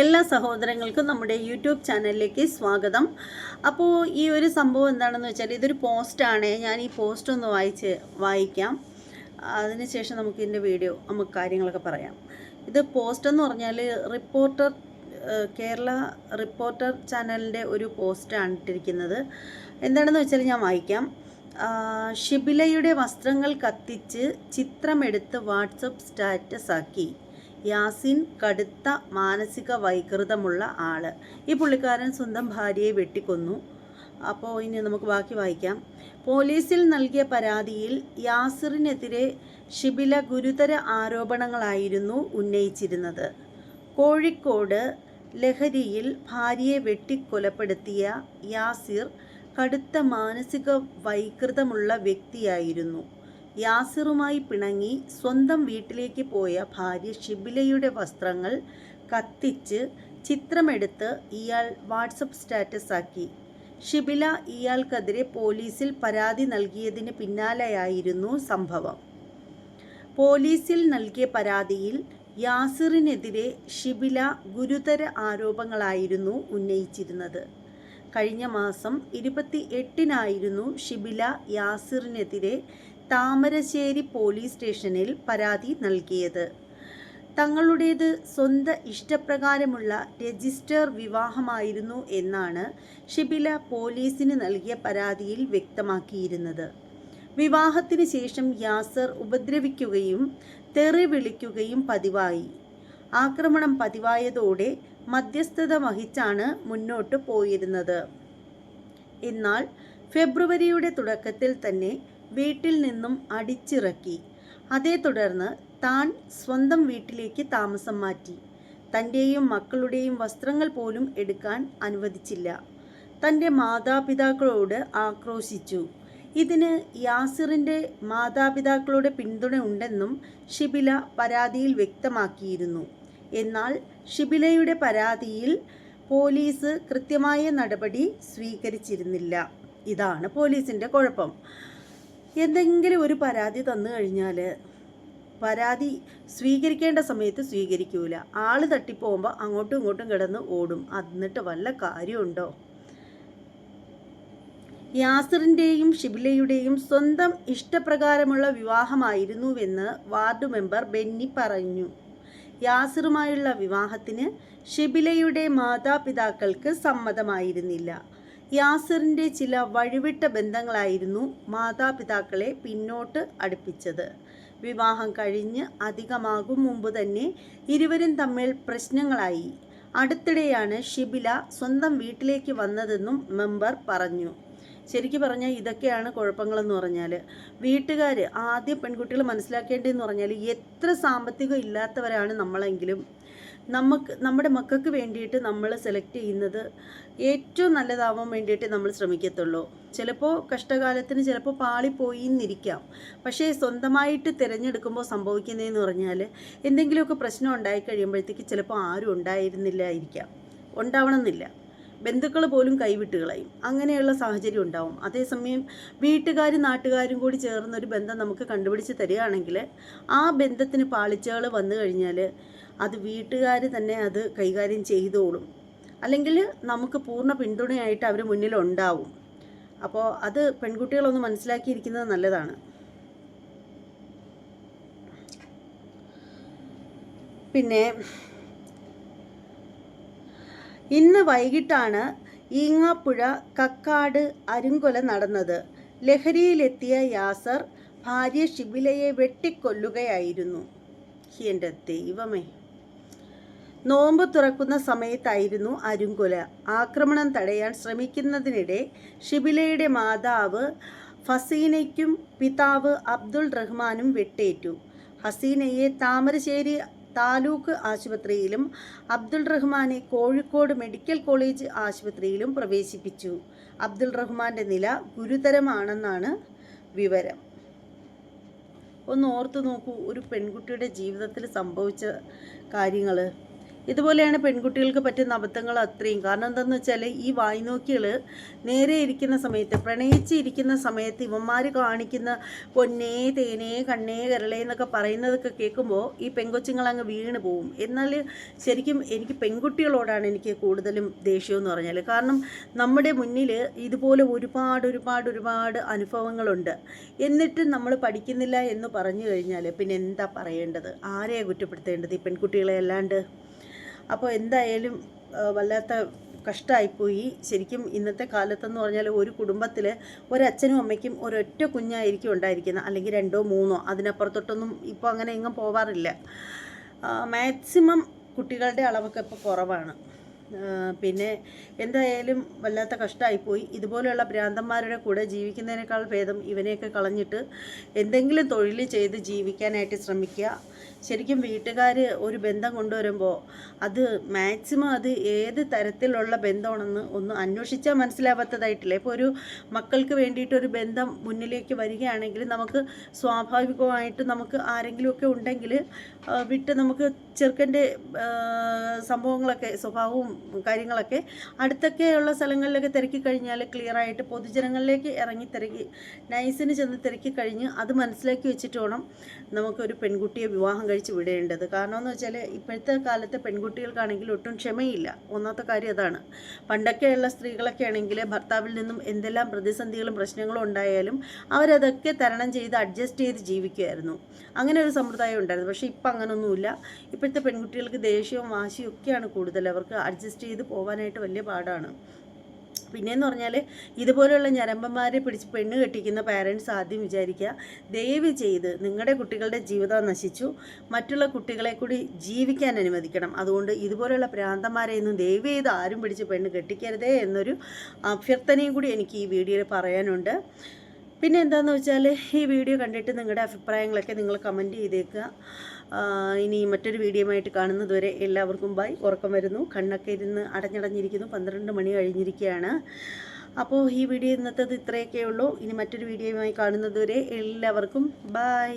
എല്ലാ സഹോദരങ്ങൾക്കും നമ്മുടെ യൂട്യൂബ് ചാനലിലേക്ക് സ്വാഗതം. അപ്പോൾ ഈ ഒരു സംഭവം എന്താണെന്ന് വെച്ചാൽ ഇതൊരു പോസ്റ്റാണ് ഞാൻ ഈ പോസ്റ്റ് ഒന്ന് വായിച്ച് വായിക്കാം. അതിനുശേഷം നമുക്ക് ഇതിന്റെ വീഡിയോ നമുക്ക് കാര്യങ്ങളൊക്കെ പറയാം. ഇത് പോസ്റ്റ് എന്ന് പറഞ്ഞാൽ റിപ്പോർട്ടർ കേരള റിപ്പോർട്ടർ ചാനലിന്റെ ഒരു പോസ്റ്റാണ് ഇട്ടിരിക്കുന്നത്. എന്താണെന്ന് വെച്ചാൽ ഞാൻ വായിക്കാം. ഷിബിലയുടെ വസ്ത്രങ്ങൾ കത്തിച്ച് ചിത്രമെടുത്ത് വാട്സപ്പ് സ്റ്റാറ്റസ് ആക്കി യാസിൻ കടുത്ത മാനസിക വൈകൃതമുള്ള ആൾ ഈ പുള്ളിക്കാരൻ സ്വന്തം ഭാര്യയെ വെട്ടിക്കൊന്നു. അപ്പോൾ ഇനി നമുക്ക് ബാക്കി വായിക്കാം. പോലീസിൽ നൽകിയ പരാതിയിൽ യാസിറിനെതിരെ ശിബില ഗുരുതര ആരോപണങ്ങളായിരുന്നു ഉന്നയിച്ചിരുന്നത്. കോഴിക്കോട് ലഹരിയിൽ ഭാര്യയെ വെട്ടിക്കൊലപ്പെടുത്തിയ യാസിർ കടുത്ത മാനസിക വൈകൃതമുള്ള വ്യക്തിയായിരുന്നു. യാസിറുമായി പിണങ്ങി സ്വന്തം വീട്ടിലേക്ക് പോയ ഭാര്യ ഷിബിലയുടെ വസ്ത്രങ്ങൾ കത്തിച്ച് ചിത്രമെടുത്ത് ഇയാൾ വാട്സപ്പ് സ്റ്റാറ്റസ് ആക്കി ഷിബില ഇയാൾക്കെതിരെ പോലീസിൽ പരാതി നൽകിയതിന് പിന്നാലെയായിരുന്നു സംഭവം. പോലീസിൽ നൽകിയ പരാതിയിൽ യാസിറിനെതിരെ ഷിബില ഗുരുതര ആരോപണങ്ങളായിരുന്നു ഉന്നയിച്ചിരുന്നത്. കഴിഞ്ഞ മാസം ഇരുപത്തി എട്ടിനായിരുന്നു ഷിബില യാസിറിനെതിരെ താമരശ്ശേരി പോലീസ് സ്റ്റേഷനിൽ പരാതി നൽകിയത്. തങ്ങളുടേത് സ്വന്തം ഇഷ്ടപ്രകാരമുള്ള രജിസ്റ്റർ വിവാഹമായിരുന്നു എന്നാണ് ഷിബില പോലീസിന് നൽകിയ പരാതിയിൽ വ്യക്തമാക്കിയിരുന്നത്. വിവാഹത്തിന് ശേഷം യാസർ ഉപദ്രവിക്കുകയും തെറി വിളിക്കുകയും പതിവായി. ആക്രമണം പതിവായതോടെ മധ്യസ്ഥത വഹിച്ചാണ് മുന്നോട്ട് പോയിരുന്നത്. എന്നാൽ ഫെബ്രുവരിയുടെ തുടക്കത്തിൽ തന്നെ വീട്ടിൽ നിന്നും അടിച്ചിറക്കി. അതേ തുടർന്ന് താൻ സ്വന്തം വീട്ടിലേക്ക് താമസം മാറ്റി. തന്റെയും മക്കളുടെയും വസ്ത്രങ്ങൾ പോലും എടുക്കാൻ അനുവദിച്ചില്ല. തന്റെ മാതാപിതാക്കളോട് ആക്രോശിച്ചു. ഇതിന് യാസിറിന്റെ മാതാപിതാക്കളുടെ പിന്തുണ ഉണ്ടെന്നും ഷിബില പരാതിയിൽ വ്യക്തമാക്കിയിരുന്നു. എന്നാൽ ഷിബിലയുടെ പരാതിയിൽ പോലീസ് കൃത്യമായ നടപടി സ്വീകരിച്ചിരുന്നില്ല. ഇതാണ് പോലീസിന്റെ കുഴപ്പം. എന്തെങ്കിലും ഒരു പരാതി തന്നു കഴിഞ്ഞാൽ പരാതി സ്വീകരിക്കേണ്ട സമയത്ത് സ്വീകരിക്കൂല. ആൾ തട്ടിപ്പോകുമ്പോൾ അങ്ങോട്ടും ഇങ്ങോട്ടും കിടന്ന് ഓടും. എന്നിട്ട് വല്ല കാര്യമുണ്ടോ? യാസിറിന്റെയും ഷിബിലയുടെയും സ്വന്തം ഇഷ്ടപ്രകാരമുള്ള വിവാഹമായിരുന്നുവെന്ന് വാർഡ് മെമ്പർ ബെന്നി പറഞ്ഞു. യാസിറുമായുള്ള വിവാഹത്തിന് ഷിബിലയുടെ മാതാപിതാക്കൾക്ക് സമ്മതമായിരുന്നില്ല. യാസിറിന്റെ ചില വഴിവിട്ട ബന്ധങ്ങളായിരുന്നു മാതാപിതാക്കളെ പിന്നോട്ട് അടുപ്പിച്ചത്. വിവാഹം കഴിഞ്ഞ് അധികമാകും മുമ്പ് തന്നെ ഇരുവരും തമ്മിൽ പ്രശ്നങ്ങളായി. അടുത്തിടെയാണ് ഷിബില സ്വന്തം വീട്ടിലേക്ക് വന്നതെന്നും മെമ്പർ പറഞ്ഞു. ശരിക്കും പറഞ്ഞാൽ ഇതൊക്കെയാണ് കുഴപ്പങ്ങളെന്ന് പറഞ്ഞാൽ വീട്ടുകാർ ആദ്യം പെൺകുട്ടികൾ മനസ്സിലാക്കേണ്ടതെന്ന് പറഞ്ഞാൽ എത്ര സാമ്പത്തികം ഇല്ലാത്തവരാണ് നമ്മളെങ്കിലും. നമുക്ക് നമ്മുടെ മക്കൾക്ക് വേണ്ടിയിട്ട് നമ്മൾ സെലക്ട് ചെയ്യുന്നത് ഏറ്റവും നല്ലതാവാൻ വേണ്ടിയിട്ട് നമ്മൾ ശ്രമിക്കത്തുള്ളൂ. ചിലപ്പോൾ കഷ്ടകാലത്തിന് ചിലപ്പോൾ പാളിപ്പോയി എന്നിരിക്കാം പക്ഷേ സ്വന്തമായിട്ട് തിരഞ്ഞെടുക്കുമ്പോൾ സംഭവിക്കുന്നതെന്ന് പറഞ്ഞാൽ എന്തെങ്കിലുമൊക്കെ പ്രശ്നം ഉണ്ടായി കഴിയുമ്പോഴത്തേക്ക് ചിലപ്പോൾ ആരും ഉണ്ടായിരുന്നില്ലായിരിക്കാം ഉണ്ടാവണമെന്നില്ല. ബന്ധുക്കൾ പോലും കൈവിട്ട് കളയും. അങ്ങനെയുള്ള സാഹചര്യം ഉണ്ടാവും. അതേസമയം വീട്ടുകാരും നാട്ടുകാരും കൂടി ചേർന്നൊരു ബന്ധം നമുക്ക് കണ്ടുപിടിച്ച് തരികയാണെങ്കിൽ ആ ബന്ധത്തിന് പാളിച്ചകൾ വന്നു കഴിഞ്ഞാൽ അത് വീട്ടുകാർ തന്നെ അത് കൈകാര്യം ചെയ്തോളും. അല്ലെങ്കിൽ നമുക്ക് പൂർണ പിന്തുണയായിട്ട് അവർ മുന്നിലുണ്ടാവും. അപ്പോൾ അത് പെൺകുട്ടികളൊന്ന് മനസ്സിലാക്കിയിരിക്കുന്നത് നല്ലതാണ്. പിന്നെ ഇന്ന് വൈകിട്ടാണ് ഈങ്ങാപ്പുഴ കക്കാട് അരുങ്കൊല നടന്നത്. ലഹരിയിലെത്തിയ യാസർ ഭാര്യ ഷിബിലയെ വെട്ടിക്കൊല്ലുകയായിരുന്നു. എന്റെ ദൈവമേ. നോമ്പ് തുറക്കുന്ന സമയത്തായിരുന്നു അരുങ്കൊല ആക്രമണം തടയാൻ ശ്രമിക്കുന്നതിനിടെ ഷിബിലയുടെ മാതാവ് ഫസീനയ്ക്കും പിതാവ് അബ്ദുൾ റഹ്മാനും വെട്ടേറ്റു. ഹസീനയെ താമരശ്ശേരി താലൂക്ക് ആശുപത്രിയിലും അബ്ദുൾ റഹ്മാനെ കോഴിക്കോട് മെഡിക്കൽ കോളേജ് ആശുപത്രിയിലും പ്രവേശിപ്പിച്ചു. അബ്ദുൾ റഹ്മാന്റെ നില ഗുരുതരമാണെന്നാണ് വിവരം. ഒന്ന് ഓർത്തു നോക്കൂ ഒരു പെൺകുട്ടിയുടെ ജീവിതത്തിൽ സംഭവിച്ച കാര്യങ്ങൾ ഇതുപോലെയാണ് പെൺകുട്ടികൾക്ക് പറ്റുന്ന അബദ്ധങ്ങൾ അത്രയും. കാരണം എന്താണെന്ന് വെച്ചാൽ ഈ വായ്നോക്കികൾ നേരെ ഇരിക്കുന്ന സമയത്ത് പ്രണയിച്ച് ഇരിക്കുന്ന സമയത്ത് ഇവന്മാർ കാണിക്കുന്ന പൊന്നേ തേനേ കണ്ണേ കരളേ എന്നൊക്കെ പറയുന്നതൊക്കെ കേൾക്കുമ്പോൾ ഈ പെൺകൊച്ചുങ്ങൾ അങ്ങ് വീണ് പോവും. എന്നാൽ ശരിക്കും എനിക്ക് പെൺകുട്ടികളോടാണ് എനിക്ക് കൂടുതലും ദേഷ്യം എന്ന് പറഞ്ഞാൽ കാരണം നമ്മുടെ മുന്നിൽ ഇതുപോലെ ഒരുപാട് ഒരുപാട് ഒരുപാട് അനുഭവങ്ങളുണ്ട്. എന്നിട്ട് നമ്മൾ പഠിക്കുന്നില്ല എന്ന് പറഞ്ഞു കഴിഞ്ഞാൽ പിന്നെ എന്താ പറയേണ്ടത്? ആരെയാണ് കുറ്റപ്പെടുത്തേണ്ടത് ഈ പെൺകുട്ടികളെ അല്ലാണ്ട്? അപ്പോൾ എന്തായാലും വല്ലാത്ത കഷ്ടമായിപ്പോയി ശരിക്കും ഇന്നത്തെ കാലത്തെന്ന് പറഞ്ഞാൽ ഒരു കുടുംബത്തിൽ ഒരച്ഛനും അമ്മയ്ക്കും ഒരൊറ്റ കുഞ്ഞായിരിക്കും ഉണ്ടായിരിക്കുന്നത്. അല്ലെങ്കിൽ രണ്ടോ മൂന്നോ. അതിനപ്പുറത്തോട്ടൊന്നും ഇപ്പോൾ അങ്ങനെ എങ്ങും പോവാറില്ല. മാക്സിമം കുട്ടികളുടെ അളവൊക്കെ ഇപ്പോൾ കുറവാണ്. പിന്നെ എന്തായാലും വല്ലാത്ത കഷ്ടമായിപ്പോയി ഇതുപോലെയുള്ള ഭ്രാന്തന്മാരുടെ കൂടെ ജീവിക്കുന്നതിനേക്കാൾ ഭേദം ഇവനെയൊക്കെ കളഞ്ഞിട്ട് എന്തെങ്കിലും തൊഴിൽ ചെയ്ത് ജീവിക്കാനായിട്ട് ശ്രമിക്കുക. ശരിക്കും വീട്ടുകാർ ഒരു ബന്ധം കൊണ്ടുവരുമ്പോൾ അത് മാക്സിമം അത് ഏത് തരത്തിലുള്ള ബന്ധമാണെന്ന് ഒന്ന് അന്വേഷിച്ചാൽ മനസ്സിലാവാത്തതായിട്ടില്ല. ഇപ്പോൾ ഒരു മക്കൾക്ക് വേണ്ടിയിട്ട് ഒരു ബന്ധം മുന്നിലേക്ക് വരികയാണെങ്കിൽ നമുക്ക് സ്വാഭാവികമായിട്ട് നമുക്ക് ആരെങ്കിലുമൊക്കെ ഉണ്ടെങ്കിൽ വിട്ട് നമുക്ക് ചെറുക്കന്റെ സംഭവങ്ങളൊക്കെ സ്വഭാവവും കാര്യങ്ങളൊക്കെ അടുത്തൊക്കെയുള്ള സ്ഥലങ്ങളിലൊക്കെ തിരക്കി കഴിഞ്ഞാൽ ക്ലിയറായിട്ട് പൊതുജനങ്ങളിലേക്ക് ഇറങ്ങി തിരക്കി നൈസിന് ചെന്ന് തിരക്കി കഴിഞ്ഞ് അത് മനസ്സിലാക്കി വെച്ചിട്ട് വേണം നമുക്കൊരു പെൺകുട്ടിയെ വിവാഹം കഴിച്ച് വിടേണ്ടത്. കാരണം എന്ന് വെച്ചാൽ ഇപ്പോഴത്തെ കാലത്തെ പെൺകുട്ടികൾക്കാണെങ്കിൽ ഒട്ടും ക്ഷമയില്ല. ഒന്നാമത്തെ കാര്യം അതാണ്. പണ്ടൊക്കെയുള്ള സ്ത്രീകളൊക്കെ ആണെങ്കിൽ ഭർത്താവിൽ നിന്നും എന്തെല്ലാം പ്രതിസന്ധികളും പ്രശ്നങ്ങളും ഉണ്ടായാലും അവരതൊക്കെ തരണം ചെയ്ത് അഡ്ജസ്റ്റ് ചെയ്ത് ജീവിക്കുമായിരുന്നു. അങ്ങനെ ഒരു സമ്പ്രദായം ഉണ്ടായിരുന്നു. പക്ഷേ ഇപ്പം അങ്ങനൊന്നുമില്ല. ഇപ്പോഴത്തെ പെൺകുട്ടികൾക്ക് ദേഷ്യവും വാശിയും ഒക്കെയാണ് കൂടുതൽ. അവർക്ക് അഡ്ജസ്റ്റ് ചെയ്ത് പോകാനായിട്ട് വലിയ പാടാണ്. പിന്നെയെന്ന് പറഞ്ഞാൽ ഇതുപോലെയുള്ള ഞരമ്പന്മാരെ പിടിച്ച് പെണ്ണ് കെട്ടിക്കുന്ന പാരൻസ് ആദ്യം വിചാരിക്കുക ദയവ് ചെയ്ത് നിങ്ങളുടെ കുട്ടികളുടെ ജീവിതം നശിച്ചു. മറ്റുള്ള കുട്ടികളെ കൂടി ജീവിക്കാൻ അനുവദിക്കണം. അതുകൊണ്ട് ഇതുപോലെയുള്ള പ്രാന്തന്മാരെയൊന്നും ദയവ് ചെയ്ത് ആരും പിടിച്ച് പെണ്ണ് കെട്ടിക്കരുതേ എന്നൊരു അഭ്യർത്ഥനയും കൂടി എനിക്ക് ഈ വീഡിയോയിൽ പറയാനുണ്ട്. പിന്നെ എന്താണെന്ന് വെച്ചാൽ ഈ വീഡിയോ കണ്ടിട്ട് നിങ്ങളുടെ അഭിപ്രായങ്ങളൊക്കെ നിങ്ങൾ കമന്റ് ചെയ്തേക്കുക. ഇനി മറ്റൊരു വീഡിയോയുമായിട്ട് കാണുന്നതുവരെ എല്ലാവർക്കും ബൈ ഉറക്കം വരുന്നു. കണ്ണൊക്കെ ഇരുന്ന് അടഞ്ഞടഞ്ഞിരിക്കുന്നു. പന്ത്രണ്ട് മണി കഴിഞ്ഞിരിക്കുകയാണ്. അപ്പോൾ ഈ വീഡിയോ ഇന്നത്തേത് ഇത്രയൊക്കെ ഉള്ളൂ. ഇനി മറ്റൊരു വീഡിയോയുമായി കാണുന്നതുവരെ എല്ലാവർക്കും ബൈ